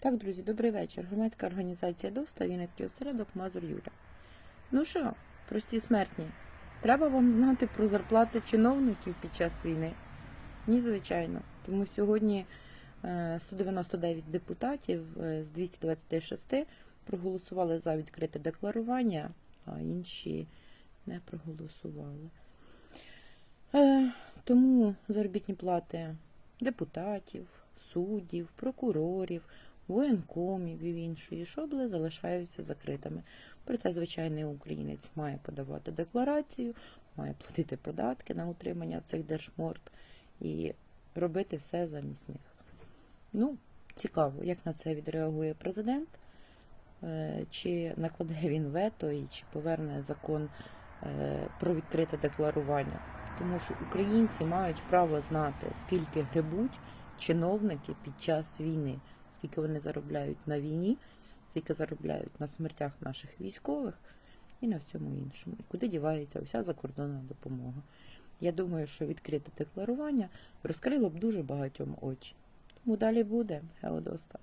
Так, друзі, добрий вечір. Громадська організація ДОСТА, Вінницький осередок Мазур Юля. Ну що, прості смертні, треба вам знати про зарплати чиновників під час війни? Ні, звичайно. Тому сьогодні е, 199 депутатів е, з 226 проголосували за відкрите декларування, а інші не проголосували. Е, Тому заробітні плати депутатів, суддів, прокурорів, воєнкомів і іншої шобли залишаються закритими. Проте звичайний українець має подавати декларацію, має платити податки на утримання цих держморд і робити все замість них. Ну, цікаво, як на це відреагує президент, е, чи накладе він вето і чи поверне закон е, про відкрите декларування. Тому що українці мають право знати, скільки гребуть чиновники під час війни, скільки вони заробляють на війні, скільки заробляють на смертях наших військових і на всьому іншому. І куди дівається вся закордонна допомога. Я думаю, що відкрите декларування розкрило б дуже багатьом очі. Тому далі буде, Геодоста.